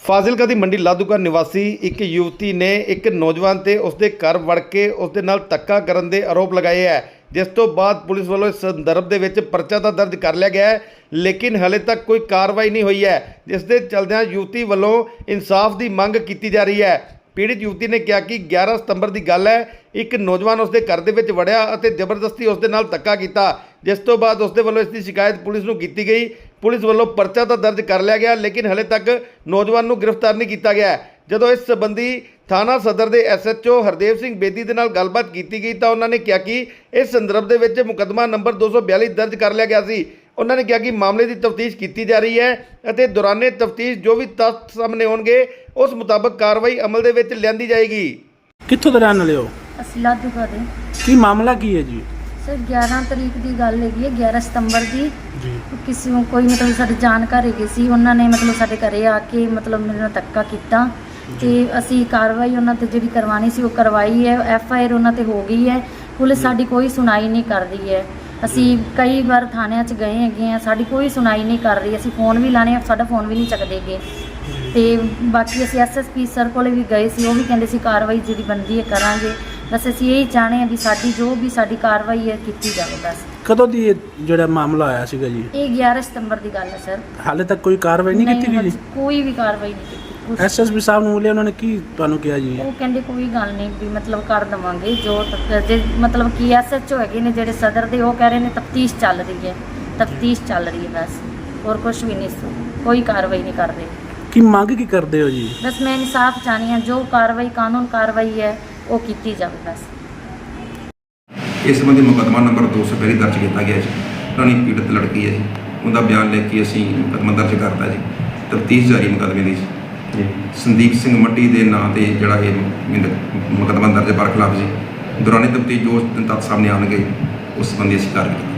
ਫਾਜ਼ਿਲਕਾ ਦੀ ਮੰਡੀ ਲਾਦੂਕਾ ਨਿਵਾਸੀ ਇੱਕ ਯੁਵਤੀ ਨੇ ਇੱਕ ਨੌਜਵਾਨ ਤੇ ਉਸਦੇ ਘਰ ਵੜ ਕੇ ਉਸਦੇ ਨਾਲ ਧੱਕਾ ਕਰਨ ਦੇ ਆਰੋਪ ਲਗਾਏ ਹੈ, ਜਿਸ ਤੋਂ ਬਾਅਦ ਪੁਲਿਸ ਵੱਲੋਂ ਇਸ ਸੰਦਰਭ ਦੇ ਵਿੱਚ ਪਰਚਾ ਤਾਂ ਦਰਜ ਕਰ ਲਿਆ ਗਿਆ ਹੈ, ਲੇਕਿਨ ਹਲੇ ਤੱਕ ਕੋਈ ਕਾਰਵਾਈ ਨਹੀਂ ਹੋਈ ਹੈ। ਜਿਸ ਦੇ ਚਲਦਿਆਂ ਯੁਵਤੀ ਵੱਲੋਂ ਇਨਸਾਫ ਦੀ ਮੰਗ ਕੀਤੀ ਜਾ ਰਹੀ ਹੈ। ਪੀੜਿਤ ਯੁਵਤੀ ਨੇ ਕਿਹਾ ਕਿ 11 ਸਤੰਬਰ ਦੀ ਗੱਲ ਹੈ, ਇੱਕ ਨੌਜਵਾਨ ਉਸਦੇ ਘਰ ਦੇ ਵਿੱਚ ਵੜਿਆ ਅਤੇ ਜ਼ਬਰਦਸਤੀ ਉਸਦੇ ਨਾਲ ਧੱਕਾ ਕੀਤਾ, ਜਿਸ ਤੋਂ ਬਾਅਦ ਉਸਦੇ ਵੱਲੋਂ ਇਸ ਦੀ ਸ਼ਿਕਾਇਤ ਪੁਲਿਸ ਨੂੰ ਕੀਤੀ ਗਈ। ਪੁਲਿਸ ਵੱਲੋਂ ਪਰਚਾ ਤਾਂ ਦਰਜ ਕਰ ਲਿਆ ਗਿਆ ਲੇਕਿਨ ਹਲੇ ਤੱਕ ਨੌਜਵਾਨ ਨੂੰ ਗ੍ਰਿਫਤਾਰ ਨਹੀਂ ਕੀਤਾ ਗਿਆ। ਜਦੋਂ ਇਸ ਸੰਬੰਧੀ ਥਾਣਾ ਸਦਰ ਦੇ ਐਸਐਚਓ ਹਰਦੇਵ ਸਿੰਘ ਬੇਦੀ ਦੇ ਨਾਲ ਗੱਲਬਾਤ ਕੀਤੀ ਗਈ ਤਾਂ ਉਹਨਾਂ ਨੇ ਕਿਹਾ ਕਿ ਇਸ ਸੰਦਰਭ ਦੇ ਵਿੱਚ ਮੁਕੱਦਮਾ ਨੰਬਰ 242 ਦਰਜ ਕਰ ਲਿਆ ਗਿਆ ਸੀ। ਉਹਨਾਂ ਨੇ ਕਿਹਾ ਕਿ ਮਾਮਲੇ ਦੀ ਤਫਤੀਸ਼ ਕੀਤੀ ਜਾ ਰਹੀ ਹੈ ਅਤੇ ਦੌਰਾਨੇ ਤਫਤੀਸ਼ ਜੋ ਵੀ ਤੱਥ ਸਾਹਮਣੇ ਆਉਣਗੇ ਉਸ ਮੁਤਾਬਕ ਕਾਰਵਾਈ ਅਮਲ ਦੇ ਵਿੱਚ ਲਿਆਂਦੀ ਜਾਏਗੀ। ਕਿੱਥੋਂ ਦੇ ਰਹਿਣ ਵਾਲੇ ਹੋ? ਅਸੀਂ ਲਾਧੂਕਾ ਦੇ। ਕੀ ਮਾਮਲਾ ਕੀ ਹੈ ਜੀ? ਸਰ 11 ਤਰੀਕ ਦੀ ਗੱਲ ਹੈਗੀ ਹੈ 11 ਸਤੰਬਰ ਦੀ। ਜੀ। ਕਿਸੇ ਨੂੰ ਕੋਈ ਮਤਲਬ ਸਾਡੇ ਜਾਣਕਾਰ ਹੈਗੇ ਸੀ ਉਹਨਾਂ ਨੇ ਮਤਲਬ ਸਾਡੇ ਘਰੇ ਆ ਕੇ ਮਤਲਬ ਮੇਰੇ ਨਾਲ ਧੱਕਾ ਕੀਤਾ। ਤੇ ਅਸੀਂ ਕਾਰਵਾਈ ਉਹਨਾਂ ਤੇ ਜਿਹੜੀ ਕਰਵਾਣੀ ਸੀ ਉਹ ਕਰਵਾਈ ਹੈ। ਐਫ ਆਈ ਆਰ ਉਹਨਾਂ ਤੇ ਹੋ ਗਈ ਹੈ। ਪੁਲਿਸ ਸਾਡੀ ਕੋਈ ਸੁਣਾਈ ਨਹੀਂ ਕਰਦੀ ਹੈ। ਅਸੀਂ ਕਈ ਵਾਰ ਥਾਣਿਆਂ 'ਚ ਗਏ ਹੈਗੇ ਆ ਸਾਡੀ ਕੋਈ ਸੁਣਾਈ ਨਹੀਂ ਕਰ ਰਹੀ। ਅਸੀਂ ਫੋਨ ਵੀ ਲਾਣੇ ਸਾਡਾ ਫੋਨ ਵੀ ਨਹੀਂ ਚੱਕਦੇਗੇ ਤੇ ਬਾਕੀ ਅਸੀਂ ਐਸਐਸਪੀ ਸਰ ਕੋਲੇ ਵੀ ਗਏ ਸੀ ਉਹ ਵੀ ਕਹਿੰਦੇ ਸੀ ਕਾਰਵਾਈ ਜਿਹੜੀ ਬਣਦੀ ਹੈ ਕਰਾਂਗੇ। ਬਸ ਅਸੀਂ ਇਹੀ ਚਾਹਣੇ ਆ ਵੀ ਸਾਡੀ ਜੋ ਵੀ ਸਾਡੀ ਕਾਰਵਾਈ ਹੈ ਕੀਤੀ ਜਾਵੇ ਬਸ। ਕਦੋਂ ਦੀ ਇਹ ਜਿਹੜਾ ਮਾਮਲਾ ਆਇਆ ਸੀਗਾ ਜੀ? ਇਹ 11 ਸਤੰਬਰ ਦੀ ਗੱਲ ਹੈ ਸਰ। ਹਾਲੇ ਤੱਕ ਕੋਈ ਕਾਰਵਾਈ ਨਹੀਂ ਕੀਤੀ ਗਈ ਜੀ? ਕੋਈ ਵੀ ਕਾਰਵਾਈ ਨਹੀਂ ਕੀਤੀ। ਕੁਛ- ਐਸਐਸਪੀ ਸਾਹਿਬ ਨੂੰ ਮਿਲੇ ਉਹਨਾਂ ਨੇ ਕੀ ਤੁਹਾਨੂੰ ਕਿਹਾ ਜੀ? ਉਹ ਕਹਿੰਦੇ ਕੋਈ ਗੱਲ ਨਹੀਂ ਵੀ ਮਤਲਬ ਕਰ ਦਵਾਂਗੇ ਜੋ ਤੱਕ- ਜੇ ਮਤਲਬ ਕੀ ਐਸਐਚਓ ਹੈਗੇ ਨੇ ਜਿਹੜੇ ਸਦਰ ਦੇ ਉਹ ਕਹਿ ਰਹੇ ਨੇ ਤਫਤੀਸ਼ ਚੱਲ ਰਹੀ ਹੈ। ਤਫਤੀਸ਼ ਚੱਲ ਰਹੀ ਹੈ ਬਸ। ਹੋਰ ਕੁਝ ਵੀ ਨਹੀਂ ਕੋਈ ਕਾਰਵਾਈ ਨਹੀਂ ਕਰ ਰਹੇ। ਕੀ ਮੰਗ ਕੀ ਕਰਦੇ ਹੋ ਜੀ? ਬਸ ਮੈਂ ਇਨਸਾਫ ਚਾਹਨੀ ਹਾਂ ਜੋ ਕਾਰਵਾਈ ਕਾਨੂੰਨ ਕਾਰਵਾਈ ਹੈ ਉਹ ਕੀਤੀ ਜਾਵੇ ਬਸ ਇਸ ਸੰਬੰਧੀ ਮੁਕੱਦਮਾ ਨੰਬਰ 242 ਦਰਜ ਕੀਤਾ ਗਿਆ ਜੀ। ਰਾਣੀ ਪੀੜਤ ਲੜਕੀ ਹੈ ਜੀ। ਉਹਦਾ ਬਿਆਨ ਲਿਖ ਕੇ ਅਸੀਂ ਮੁਕੱਦਮਾ ਦਰਜ ਕਰਤਾ ਜੀ। ਤਫਤੀਸ਼ ਜਾਰੀ ਮੁਕੱਦਮੇ ਦੀ ਜੀ। ਸੰਦੀਪ ਸਿੰਘ ਮੱਟੀ ਦੇ ਨਾਂ ਤੇ ਜਿਹੜਾ ਇਹ ਮੁਕੱਦਮਾ ਦਰਜ ਬਰਖਲਾਫ ਜੀ। ਦੌਰਾਨੇ ਤਫਤੀਸ਼ ਜੋ ਤੱਥ ਸਾਹਮਣੇ ਆਉਣਗੇ ਉਸ ਸੰਬੰਧੀ ਅਸੀਂ ਕਾਰਵਾਈ